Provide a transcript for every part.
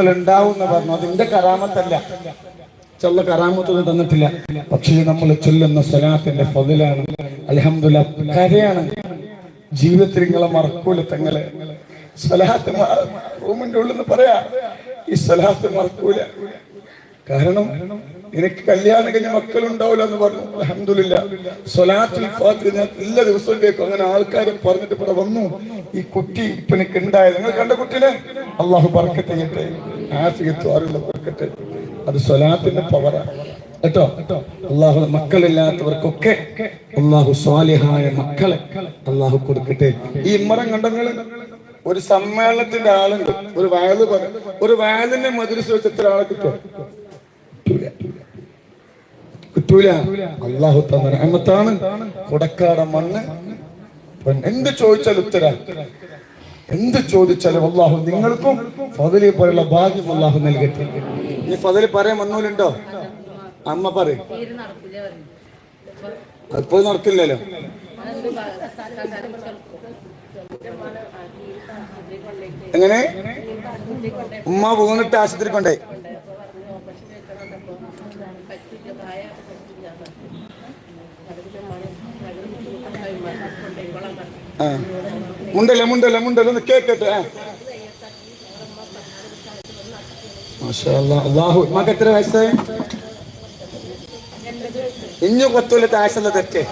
ഉണ്ടാവും എന്ന് പറഞ്ഞു. അതിന്റെ കറാമത്തല്ല ചൊല്ല കരാമത്തൊന്നും തന്നിട്ടില്ല. പക്ഷേ നമ്മൾ ചൊല്ലുന്ന സ്വലാത്തിന്റെ ഫതിലാണ്. അലഹമില്ല കരയാണ്. ജീവിതത്തിൽ നിങ്ങളെ മറക്കൂല തങ്ങളെ. സ്വലാത്ത് മ- റൂമിന്റെ ഉള്ളിൽ നിന്ന് പറയാ. ഈ സ്വലാത്ത് മറക്കൂല. കാരണം എനിക്ക് കല്യാണം കഴിഞ്ഞ മക്കളുണ്ടാവില്ല എന്ന് പറഞ്ഞു അഹമ്മദില്ല സൊലാത്തിൽ ഞാൻ എല്ലാ ദിവസവും കേൾക്കും. അങ്ങനെ ആൾക്കാർ പറഞ്ഞിട്ട് ഇവിടെ വന്നു. ഈ കുട്ടി ഇപ്പൊ എനിക്ക് ഉണ്ടായത് നിങ്ങൾ കണ്ട കുട്ടിനെ? അള്ളാഹു പറക്കട്ടെ ചെയ്യട്ടെ. ആഫിയത്തു അറിയുള്ള പറക്കട്ടെ അത് സൊലാത്തിന്റെ പവറാണ് കേട്ടോ? അള്ളാഹു മക്കളില്ലാത്തവർക്കൊക്കെ അള്ളാഹു സ്വാലിഹായ മക്കളെ അള്ളാഹു കൊടുക്കട്ടെ. ഈ ഇമ്മറം കണ്ടങ്ങൾ ഒരു സമ്മേളനത്തിന്റെ ആളുണ്ട്. ഒരു വയൽ പറ ഒരു വയലിന്റെ മധുരസ് വെച്ച് എത്ര ആളെ കിട്ടും? കിട്ടൂല. അള്ളാഹു തന്ന റഹ്മത്താണ് കൊടക്കാട മണ്ണ്. എന്ത് ചോദിച്ചാൽ ഉത്തര. എന്ത് ചോദിച്ചാലും അള്ളാഹു നിങ്ങൾക്കും ഫതിലെ പോലുള്ള ഭാഗ്യം അള്ളാഹു നൽകട്ടെ. ഈ ഫതിൽ പറയാൻ വന്നൂലുണ്ടോ? അമ്മ പറയും. അതിപ്പോ നടക്കില്ലല്ലോ. എങ്ങനെ? ഉമ്മ വീണിട്ട് ആശുപത്രി കൊണ്ടേ. മുണ്ടല്ലേ മുണ്ടല്ലേ മുണ്ടല്ലേ? ഒന്ന് കേക്കട്ടെ അള്ളാഹു ഉമ്മക്ക് എത്ര വയസ്സായി ഇഞ്ഞു പത്തുകൊല്ലത്തെ ആശുള്ള തെറ്റ്.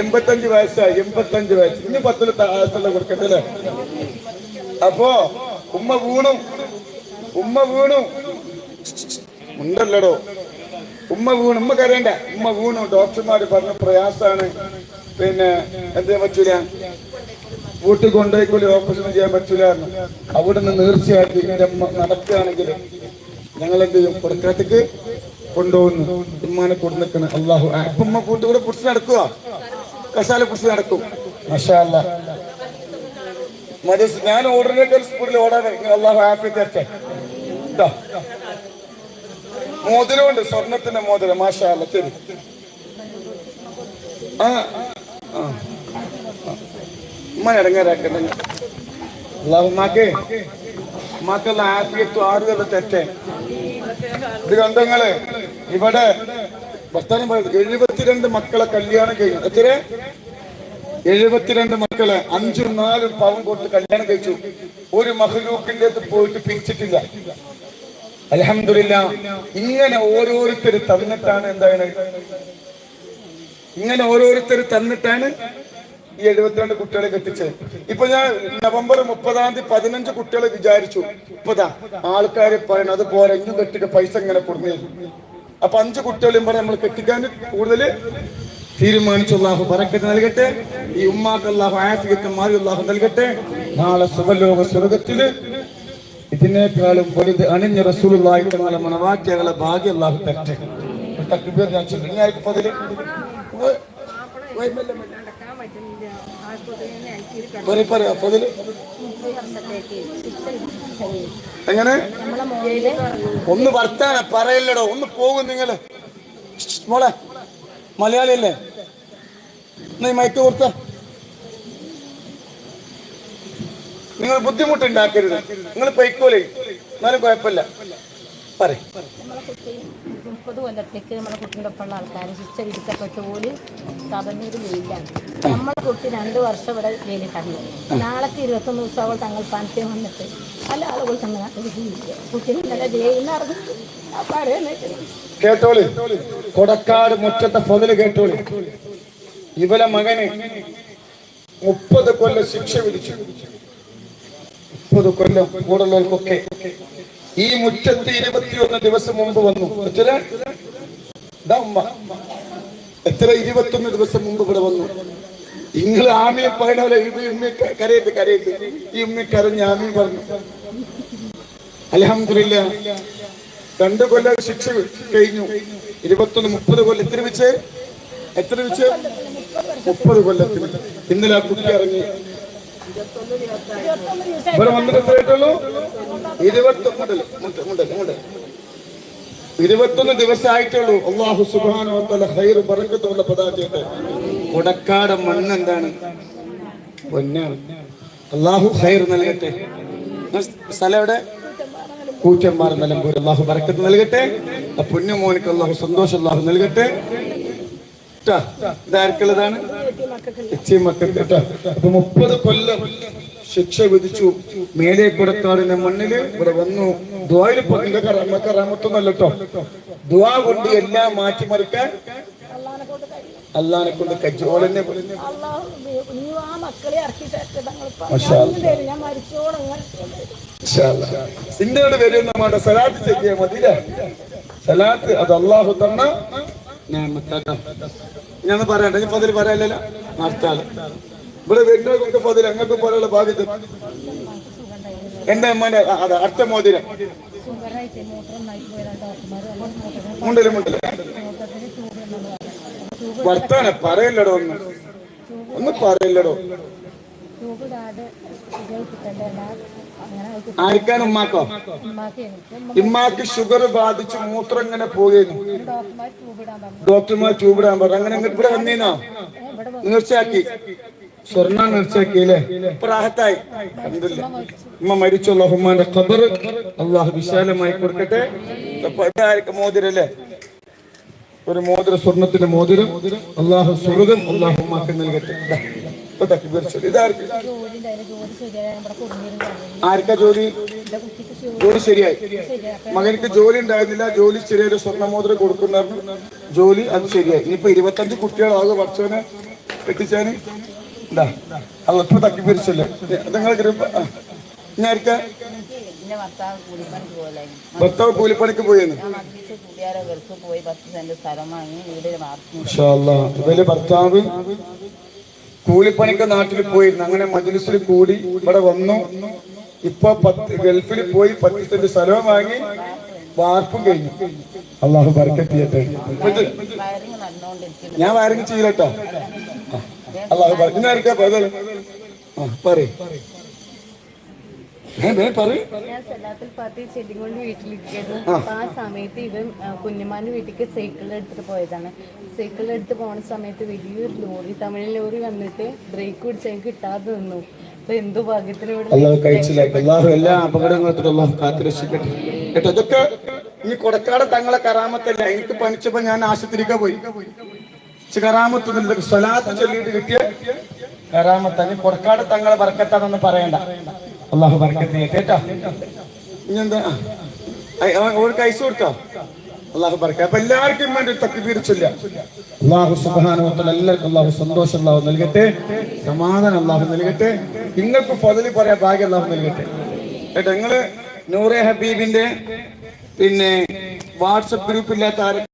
എൺപത്തഞ്ച് വയസ്സായി എൺപത്തഞ്ച് വയസ്സ്. ഇനി പത്തുള്ള ആശുള്ള കൊടുക്കട്ടെ അപ്പോ ഉമ്മ വീണു. ഉമ്മ വീണു. ഉണ്ടല്ലടോ? ഉമ്മ വീണു. ഉമ്മ കരയണ്ട ഉമ്മ വീണു. ഡോക്ടർമാര് പറഞ്ഞ പ്രയാസാണ്. പിന്നെ എന്താ പറ്റൂല? വീട്ടിൽ കൊണ്ടുപോയി ഓപ്പറേഷൻ ചെയ്യാൻ പറ്റൂലായിരുന്നു അവിടെ നിന്ന് തീർച്ചയായിട്ടും ഇങ്ങനെ നടക്കുകയാണെങ്കിൽ ഞങ്ങൾ എന്ത് ചെയ്യും? കൊടുക്കാത്തേക്ക് കൊണ്ടുപോകുന്നു. ഉമ്മാനെ കൊണ്ട് നിൽക്കണം. അള്ളാഹു അപ്പമ്മ ഉമ്മ കൂട്ടി കൂടെ പിടിച്ച് നടക്കുക കസാല പിടിച്ച് നടക്കും. മഷാ അല്ലാ മതി ഞാൻ ഓടുന്നേക്കാൾ സ്പീഡിൽ ഓടാൻ അള്ളാഹു ആപ്പി തരട്ടെ. മോതിരമുണ്ട്. സ്വർണത്തിന്റെ മോതിരം. മാഷാ അല്ല ശരി. ആ ഉമ്മ ഇടങ്ങാറാക്കണ്ട ഉമ്മാക്കേ ഉമ്മാക്കുള്ള ആറുകളുടെ തെറ്റേ. ഇത് കണ്ടങ്ങൾ ഇവിടെ ഭർത്താനം പറയുന്നത് എഴുപത്തിരണ്ട് മക്കളെ കല്യാണം കഴിഞ്ഞു. എത്ര? എഴുപത്തിരണ്ട് മക്കളെ. അഞ്ചും നാലും പവൻ കൊടുത്ത് കല്യാണം കഴിച്ചു. ഒരു മഹലൂക്കിന്റെ അടുത്ത് പോയിട്ട് പിരിച്ചിട്ടില്ല. അലഹമില്ല ഇങ്ങനെ ഓരോരുത്തർ തന്നിട്ടാണ് എന്താണ്? ഇങ്ങനെ ഓരോരുത്തർ തന്നിട്ടാണ് ഈ എഴുപത്തിരണ്ട് കുട്ടികളെ കെട്ടിച്ചത് ഇപ്പൊ ഞാൻ നവംബർ മുപ്പതാം തീയതി പതിനഞ്ച് കുട്ടികളെ വിചാരിച്ചു. ഇപ്പതാ ആൾക്കാരെ പറയണം അത് പോരാ ഇന്നും കെട്ടിട്ട് പൈസ ഇങ്ങനെ കൊടുന്നേ. അപ്പൊ അഞ്ച് കുട്ടികളെയും പറഞ്ഞ് നമ്മൾ കെട്ടിക്കാൻ കൂടുതൽ തീരുമാനിച്ചു. അള്ളാഹു പറക്കത്ത് നൽകട്ടെ. ഈ ഉമ്മാക്ക് അള്ളാഹു ആഫിയത്ത് മാറി അള്ളാഹു നൽകട്ടെ. നാളെ സുഖലോക സ്വർഗത്തിൽ ഇതിനേക്കാളും വലുത് അണിഞ്ഞ റസൂലുള്ളാഹിന്റെ നാളെ മണവാക്കിയകളെ ഭാഗ്യ അള്ളാഹു തരട്ടെ. ഞാൻ ചൊല്ലും. ഇനി മെല്ലെ പതിൽ? എങ്ങനെ? ഒന്ന് വർത്താന പറയല്ലടോ ഒന്ന് പോകും നിങ്ങൾ. മോളെ മലയാളിയല്ലേ? നീ മയക്ക് കൊടുത്ത. നിങ്ങൾ ബുദ്ധിമുട്ടുണ്ടാക്കരുത് നിങ്ങൾ പൈക്കോലേ എന്നാലും കുഴപ്പമില്ല. പറയ്. നമ്മളെ കുട്ടി മുപ്പത് കൊല്ലത്തേക്ക് നമ്മളെ കുട്ടീന്റെ ഒപ്പമുള്ള ആൾക്കാർ ശിക്ഷ വിധിക്കപ്പെട്ട പോലും നമ്മളെ കുട്ടി രണ്ട് വർഷം ഇവിടെ ജയിലിൽ കണ്ടു നാളത്തെ ഇരുപത്തൊന്ന് ദിവസം അവൾ തങ്ങൾ പണത്തിന് വന്നിട്ട് പല ആളുകൾ തന്നെ ജീവിക്കുക കുട്ടീനെ ഇന്നലെ പറയുന്നത് കേട്ടോളി. കൊടക്കാട് മുറ്റത്തെ പൊതിൽ കേട്ടോളി. ഇവലെ മകന് മുപ്പത് കൊല്ലം ശിക്ഷ വിധിച്ചു. മുപ്പത് കൊല്ലം കൂടുള്ളവർക്കൊക്കെ ഈ മുറ്റത്ത് ഇരുപത്തിയൊന്ന് ദിവസം മുമ്പ് വന്നു. എത്ര? ദാ ഉമ്മ എത്ര? ഇരുപത്തൊന്ന് ദിവസം മുമ്പ് ഇവിടെ വന്നു. നിങ്ങൾ ആമയെ പറയണ പോലെ ഇത് ഉമ്മ കരയരുത് കരയരുത്. ഈ ഉമ്മി കരഞ്ഞ് ആമി പറഞ്ഞു. അലഹമില്ല രണ്ട് കൊല്ലം ശിക്ഷ കഴിഞ്ഞു. ഇരുപത്തൊന്ന് മുപ്പത് കൊല്ലം. എത്ര വെച്ച്? എത്ര വെച്ച്? മുപ്പത് കൊല്ലത്തിന്. ഇന്നലെ ആ കുട്ടി ഇറങ്ങി. ഇവിടെ വന്നിട്ട് എത്രയായിട്ടുള്ളൂ ഇരുപത്തൊന്ന് ദിവസമായിട്ടുള്ളൂ അള്ളാഹു സുബാനോത്തല ഹൈർ പറക്കത്തുള്ള പതാകത്തെ കൊടക്കാട് മണ്ണ് എന്താണ്? പൊന്നാണ്. അള്ളാഹു ഹൈർ നൽകട്ടെ. സ്ഥലം എവിടെ? കൂറ്റന്മാർ നിലമ്പൂർ അള്ളാഹു ബറക്കത്ത് നൽകട്ടെ. ആ പുണ്യമോനിക്ക് അള്ളാഹു സന്തോഷം അള്ളാഹു നൽകട്ടെ. ട്ടാ, ഇതാർക്കുള്ളതാണ് മക്കൾക്ക് കേട്ടോ അപ്പൊ മുപ്പത് കൊല്ലം ശിക്ഷ വിധിച്ചു. മേലെ കൊടുത്താടിന്റെ മണ്ണിൽ ഇവിടെ വന്നു. ദ്വായിൽ കറാമത്തൊന്നല്ല കേട്ടോ ദ്വാ കൊണ്ട് എല്ലാം മാറ്റിമറിക്കാൻ അള്ളാനെ കൊണ്ട് കഴിയും. ഇന്ത്യയോട് കൊണ്ട് കജ്ജോളനെ നീ ആ മക്കളെ ഇറക്കി തരട്ടെ തങ്ങൾ മാഷാ തരും ഞാൻ മരിച്ചോളം അങ്ങനെ സിന്ധയുടെ പേര് നമ്മുടെ സലാത്ത് ചെയ്യാൻ മതിയില്ലേ സലാത്ത് അത് അള്ളാഹു തന്ന ഞാൻ പറയണ്ട ഞാൻ പറയാനല്ല നടത്താൽ ഇവിടെ വരുന്നവർക്കൊക്കെ പതിൽ അങ്ങക്ക് പോലെയുള്ള ഭാഗത്ത് എന്റെ അമ്മന്റെ ആ, അതെ അടുത്ത മോതിരം. മുണ്ടൽ മുണ്ടൽ. വർത്താന പറയല്ലടോ ഒന്ന്. ഒന്ന് പറയല്ലടോ. ആർക്കാൻ ഉമ്മാക്കോ? ഉമ്മാക്ക് ഷുഗർ ബാധിച്ച് മൂത്രം ഇങ്ങനെ പോകുന്നു ഡോക്ടർമാർ ട്യൂബിടാൻ പറഞ്ഞു. അങ്ങനെ ഇവിടെ വന്നീനോ? തീർച്ചയാക്കി നേർച്ചയാക്കി സ്വർണ പ്രാഹത്തായി അൽഹംദുലില്ലാ. ഉമ്മ മരിച്ചു ഉമ്മാന്റെ ഖബർ അള്ളാഹു വിശാലമായി കൊടുക്കട്ടെ. മോതിരല്ലേ? ഒരു മോതിര സ്വർണത്തിന്റെ മോതിരം. അള്ളാഹു സ്വർഗം നൽകട്ടെ. ശരിയായ നമ്മുടെ കുടുംബം ആർക്കാ ജോലി? ജോലി ശരിയായി. മകനിക്ക് ജോലി ഉണ്ടായിരുന്നില്ല. ജോലി ശരിയായ സ്വർണമോതിരം കൊടുക്കുന്ന ജോലി അത് ശരിയായി. ഇനിയിപ്പോ ഇരുപത്തഞ്ച് കുട്ടികളാകെ ഭക്ഷണം എത്തിച്ചാന്. എന്താ അത് തക്കി പിരിച്ചല്ലേ നിങ്ങൾക്ക് ഭർത്താവ് കൂലിപ്പണിക്ക് പോയെന്ന്. ഇവർ ഭർത്താവ് കൂലിപ്പണിക്ക് നാട്ടിൽ പോയിരുന്നു. അങ്ങനെ മജ്ലിസിൽ കൂടി ഇവിടെ വന്നു. ഇപ്പൊ പത്ത് ഗൾഫിൽ പോയി പത്ത് സെന്റ് സ്ഥലം വാങ്ങി വാർപ്പും കഴിഞ്ഞു. അള്ളാഹു ബർക്കത്ത് ചെയ്യട്ടെ. ഇപ്പൊ ഇത് വയറിങ് നടന്നുകൊണ്ടിരിക്കുന്നു ഞാൻ വയറിങ് ചെയ്യില്ലട്ടോ അള്ളാഹു ഞാൻ ആർക്കാ ബദൽ ആ പറയ്. വീട്ടിലിരിക്കുന്നു. അപ്പൊ ആ സമയത്ത് ഇവൻ കുഞ്ഞുമാന്റെ വീട്ടിലേക്ക് സൈക്കിൾ എടുത്തിട്ട് പോയതാണ്. സൈക്കിൾ എടുത്ത് പോണ സമയത്ത് വലിയൊരു ലോറി തമിഴ് ലോറി വന്നിട്ട് ബ്രേക്ക് പിടിച്ച് എനിക്ക് കിട്ടാതെ നിന്നു. അപ്പൊ എന്തോ ഭാഗ്യത്തിന് എല്ലാ അപകടങ്ങളും അള്ളാഹു കാത്തുരക്ഷിക്കട്ടെ. കേട്ടോ ഇതൊക്കെ ഈ കൊടക്കാട് തങ്ങളെ കറാമത്തല്ല എനിക്ക് പണിച്ചപ്പോ ഞാൻ ആശുപത്രിക്ക പോയി. ഇച്ച് കറാമത്ത് ഇതൊക്കെ സ്വലാത്ത് ചൊല്ലിയിട്ട് കിട്ടിയ കറാമത്ത നീ കൊടക്കാട് തങ്ങളെ വറക്കത്താന്നൊന്നും പറയണ്ട. അള്ളാഹു ബർക്കത്ത് കേട്ടോ ഇനി എന്താ? ഒരു കൈസ് കൊടുത്തോ? അള്ളാഹു ബർക്ക അപ്പൊ എല്ലാവർക്കും വേണ്ടി തക്കിപ്പീരിച്ചില്ല അള്ളാഹു സുബാനുവത്തൽ എല്ലാവർക്കും അള്ളാഹു സന്തോഷം അള്ളാഹു നൽകട്ടെ. സമാധാനം അള്ളാഹു നൽകട്ടെ. നിങ്ങൾക്ക് പതിൽ പറയാൻ ഭാഗ്യം അള്ളാഹു നൽകട്ടെ. കേട്ടോ നിങ്ങൾ നൂറെ ഹബീബിന്റെ പിന്നെ വാട്സപ്പ് ഗ്രൂപ്പ് ഇല്ലാത്ത ആരും